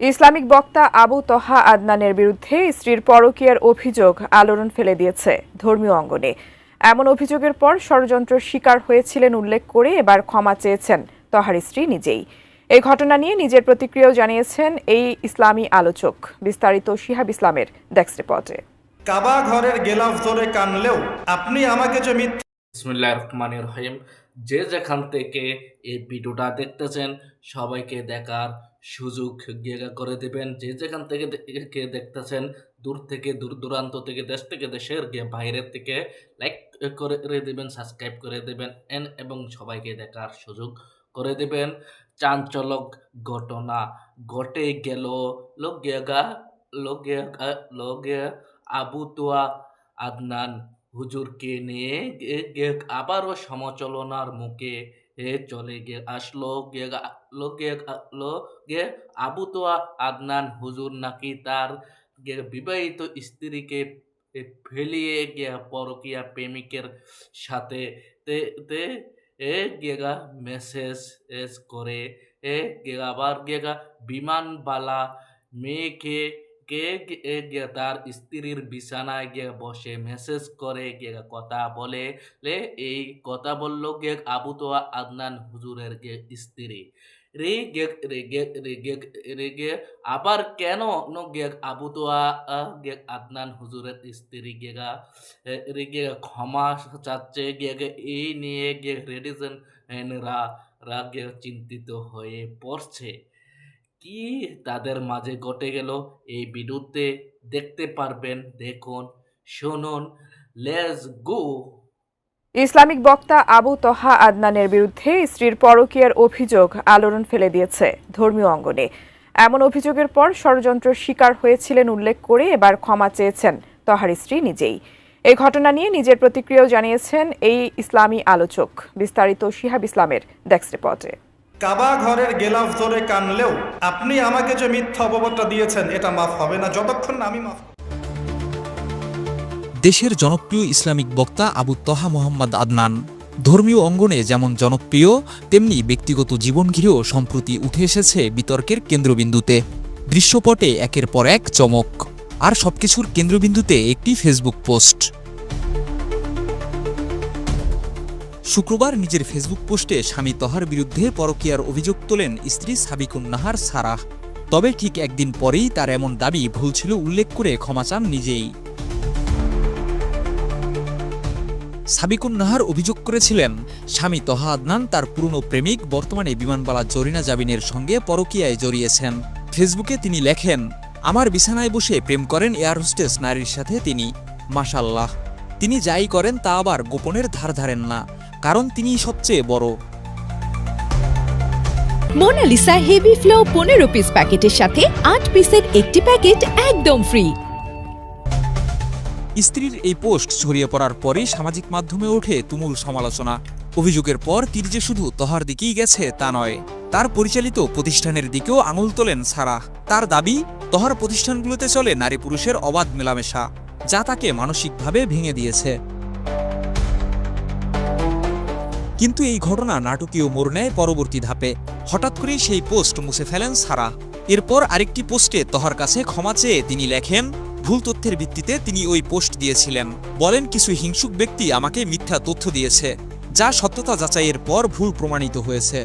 Islamic বক্তা আবু তহা আদনানের বিরুদ্ধে স্ত্রীর পরকীয়ার অভিযোগ আলোড়ন ফেলে দিয়েছে ধর্মীয় অঙ্গনে। এমন অভিযোগের পর ষড়যন্ত্র শিকার হয়েছিলেন উল্লেখ করে এবার ক্ষমা চেয়েছেন তহার স্ত্রী নিজেই। এই ঘটনা নিয়ে নিজের প্রতিক্রিয়াও জানিয়েছেন এই ইসলামী আলোচক। বিস্তারিত শিহাব ইসলামের ডেস্ক রিপোর্টে। কাবা ঘরের গেলাফ ধরে কানলেও আপনি আমাকে যে মিথ্যা রহিম। যে যেখান থেকে এই ভিডিওটা দেখতেছেন, সবাইকে দেখার সুযোগ করে দেবেন। যে যেখান থেকে দেখে দেখতেছেন, দূর থেকে, দূর দূরান্ত থেকে, দেশ থেকে, দেশের গিয়ে বাইরের থেকে লাইক করে দেবেন সাবস্ক্রাইব করে দেবেন, এন এবং সবাইকে দেখার সুযোগ করে দেবেন। চাঞ্চলক ঘটনা ঘটে গেল। লোক গেগা লোক গেগা লোক আবু তোয়া আদনান হুজুরকে নিয়ে আবারও সমালোচনার মুখে, এ চলে গে, আসলো, গে গেলো গে গেলো গে, আবু তোয়া আদনান হুজুর নাকি তার বিবাহিত স্ত্রীকে ফেলিয়ে গিয়া পরকিয়া প্রেমিকের সাথে, তে তে, এ গেগা মেসেজ, এস করে, এ গেগা আবার গেগা বিমানবালা মেয়েকে কে এ গে- তার স্ত্রীর বিছানায় গিয়ে বসে মেসেজ করে গিয়ে কথা বলে এই কথা বলল গে আবু তোয়া আদনান হুজুরের গে স্ত্রী। রে গে রে গে রে গে রে গে আবার কেন ন গে আবু তোয়া গে আদনান হুজুরের স্ত্রী গেগা রে গে ক্ষমা চাচ্ছে, গে এই নিয়ে গে রেডিজন রা রা গে চিন্তিত হয়ে পড়ছে। কি তাদের মাঝে ঘটে গেল এই ভিডিওতে দেখতে পারবেন। দেখুন, শুনুন লেটস গো ইসলামিক বক্তা আবু তহা আদনানের বিরুদ্ধে স্ত্রীর পরকীয়ার অভিযোগ আলোড়ন ফেলে দিয়েছে ধর্মীয় অঙ্গনে। এমন অভিযোগের পর ষড়যন্ত্র শিকার হয়েছিলেন উল্লেখ করে এবার ক্ষমা চেয়েছেন তহার স্ত্রী নিজেই। এই ঘটনা নিয়ে নিজের প্রতিক্রিয়াও জানিয়েছেন এই ইসলামী আলোচক। বিস্তারিত শিহাব ইসলামের ডেস্ক রিপোর্টে। কাবা ঘরের গেলাফ ধরে কানলেও আপনি আমাকে যে মিথ্যা অপবাদটা দিয়েছেন, এটা মাফ হবে না। যতক্ষণ আমি মাফ দেশের জনপ্রিয় ইসলামিক বক্তা আবু তহা মোহাম্মদ আদনান, ধর্মীয় অঙ্গনে যেমন জনপ্রিয়, তেমনি ব্যক্তিগত জীবন ঘিরেও সম্প্রতি উঠে এসেছে বিতর্কের কেন্দ্রবিন্দুতে। দৃশ্যপটে একের পর এক চমক, আর সবকিছুর কেন্দ্রবিন্দুতে একটি ফেসবুক পোস্ট শুক্রবার নিজের ফেসবুক পোস্টে স্বামী তহার বিরুদ্ধে পরকীয়ার অভিযোগ তোলেন স্ত্রী সাবিকুন নাহার সারাহ। তবে ঠিক একদিন পরেই তার এমন দাবি ভুল ছিল উল্লেখ করে ক্ষমা চান নিজেই। সাবিকুন নাহার অভিযোগ করেছিলেন, স্বামী তহা আদনান তার পুরনো প্রেমিক বর্তমানে বিমানবালা জরিনা জাবিনের সঙ্গে পরকীয়ায় জড়িয়েছেন। ফেসবুকে তিনি লেখেন, আমার বিছানায় বসে প্রেম করেন এয়ার হোস্টেস নারীর সাথে তিনি। মাশাল্লাহ তিনি যাই করেন তা আবার গোপনের ধার ধারেন না। কারণ তিনিই সবচেয়ে বড়। মোনালিসা হেভি ফ্লো পনেরো পিস প্যাকেটের সাথে আট পিসের একটি প্যাকেট একদম ফ্রি স্ত্রীর এই পোস্ট ছড়িয়ে পড়ার পরেই সামাজিক মাধ্যমে ওঠে তুমুল সমালোচনা। অভিযোগের পর তীর যে শুধু তহার দিকেই গেছে তা নয় তার পরিচালিত প্রতিষ্ঠানের দিকেও আঙুল তোলেন সারা। তার দাবি তহার প্রতিষ্ঠানগুলোতে চলে নারী পুরুষের অবাধ মেলামেশা যা তাকে মানসিকভাবে ভেঙে দিয়েছে। কিন্তু এই ঘটনা নাটকীয় মোড় নেয় পরবর্তী ধাপে। হঠাৎ করেই সেই পোস্ট মুছে ফেলেন সারা। এরপর আরেকটি পোস্টে তহার কাছে ক্ষমা চেয়ে তিনি লেখেন, ভুল তথ্যের ভিত্তিতে তিনি ওই পোস্ট দিয়েছিলেন। বলেন কিছু হিংসুক ব্যক্তি আমাকে মিথ্যা তথ্য দিয়েছে, যা সত্যতা যাচাইয়ের পর ভুল প্রমাণিত হয়েছে।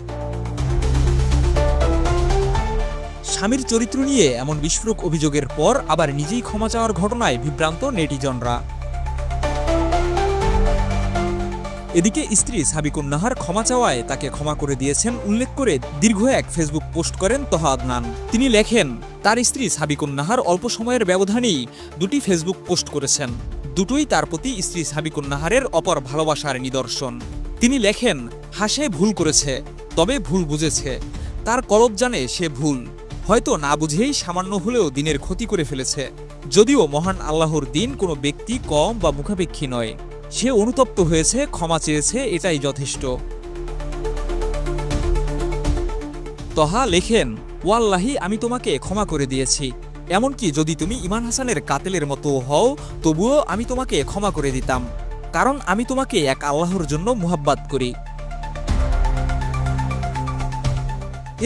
স্বামীর চরিত্র নিয়ে এমন বিস্ফোরক অভিযোগের পর আবার নিজেই ক্ষমা চাওয়ার ঘটনায় বিভ্রান্ত নেটিজনরা। এদিকে স্ত্রী সাবিকুন নাহার ক্ষমা চাওয়ায় তাকে ক্ষমা করে দিয়েছেন উল্লেখ করে দীর্ঘ এক ফেসবুক পোস্ট করেন তহা আদনান তিনি লেখেন, তার স্ত্রী সাবিকুন নাহার অল্প সময়ের ব্যবধানেই দুটি ফেসবুক পোস্ট করেছেন। দুটোই তার প্রতি স্ত্রী সাবিকুন নাহারের অপর ভালোবাসার নিদর্শন। তিনি লেখেন হাসে ভুল করেছে, তবে ভুল বুঝেছে। তার কলব জানে সে ভুল। হয়তো না বুঝেই সামান্য হলেও দিনের ক্ষতি করে ফেলেছে। যদিও মহান আল্লাহর দিন কোনো ব্যক্তি কম বা মুখাপেক্ষী নয়। সে অনুতপ্ত হয়েছে, ক্ষমা চেয়েছে, এটাই যথেষ্ট। তহা লেখেন, ওয়াল্লাহি, আমি তোমাকে ক্ষমা করে দিয়েছি। এমনকি যদি তুমি ইমান হাসানের কাতেলের মতো হও, তবুও আমি তোমাকে ক্ষমা করে দিতাম। কারণ আমি তোমাকে এক আল্লাহর জন্য মোহাব্বাত করি।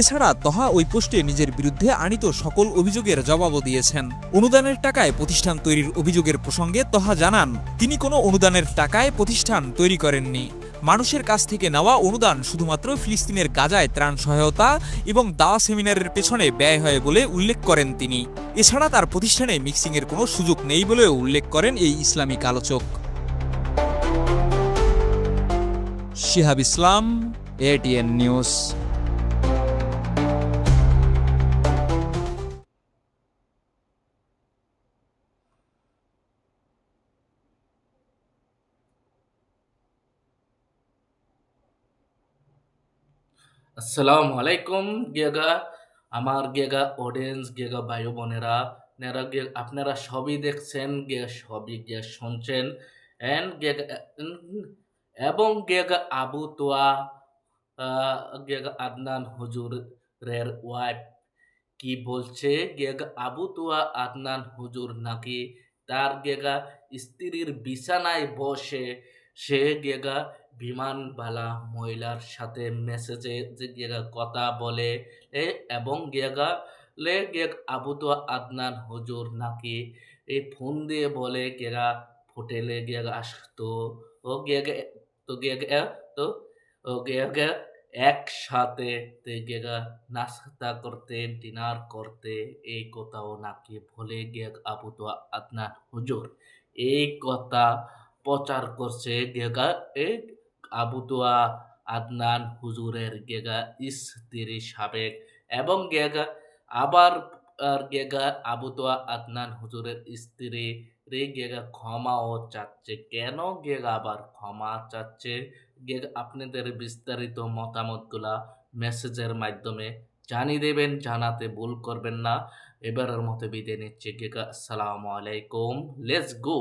এছাড়া তহা ওই পোস্টে নিজের বিরুদ্ধে আনিত সকল অভিযোগের জবাবও দিয়েছেন। অনুদানের টাকায় প্রতিষ্ঠান তৈরির অভিযোগের প্রসঙ্গে তহা জানান, তিনি কোনো অনুদানের টাকায় প্রতিষ্ঠান তৈরি করেননি। মানুষের কাছ থেকে নেওয়া অনুদান শুধুমাত্র ফিলিস্তিনের গাজায় ত্রাণ সহায়তা এবং দাওয়া সেমিনারের পেছনে ব্যয় হয় বলে উল্লেখ করেন তিনি। এছাড়া তার প্রতিষ্ঠানে মিক্সিংয়ের কোনো সুযোগ নেই বলেও উল্লেখ করেন এই ইসলামিক আলোচক। Shihab Islam ATN news. আসসালামু আলাইকুম গেগা আমার গেগা অডিয়েন্স গেগা ভাই বোনেরা। নেরা গে আপনারা সবই দেখছেন গে সবই গে শুনছেন। এন্ড গেগা এবং গেগা আবু তোয়া গেগা আদনান হুজুরের ওয়াইফ কি বলছে? গেগা আবু তোয়া, আদনান হুজুর নাকি তার গেগা স্ত্রীর বিছানায় বসে সে গেগা বিমানবালা মহিলার সাথে মেসেজে যে গেগা কথা বলে, এ এবং গেগা লে গেগ আবু তো আদনান হুজুর নাকি এই ফোন দিয়ে বলে গেগা হোটেলে গেগা আসতো, ও গেগা তো গেগা তো, ও গেগা একসাথে গেগা নাস্তা করতে, ডিনার করতে, এই কথাও নাকি বলে গেগ আবু তো আদনান হুজুর। এই কথা প্রচার করছে গেগা, এ আবুতোয়া আদনান, হুজুরের গেগা স্ত্রী সাবেক এবং গেগা, আবার আর গেগা আবুতোয়া আদনান, হুজুরের স্ত্রী রে গেগা ক্ষমাও চাচ্ছে। কেন গেগা আবার ক্ষমা চাচ্ছে? গেগা, আপনাদের বিস্তারিত মতামতগুলা মেসেজের মাধ্যমে জানিয়ে দেবেন, জানাতে ভুল করবেন না। এবারের মতো বিদায় নিচ্ছে। গেগা, আসসালামু আলাইকুম। Let's go!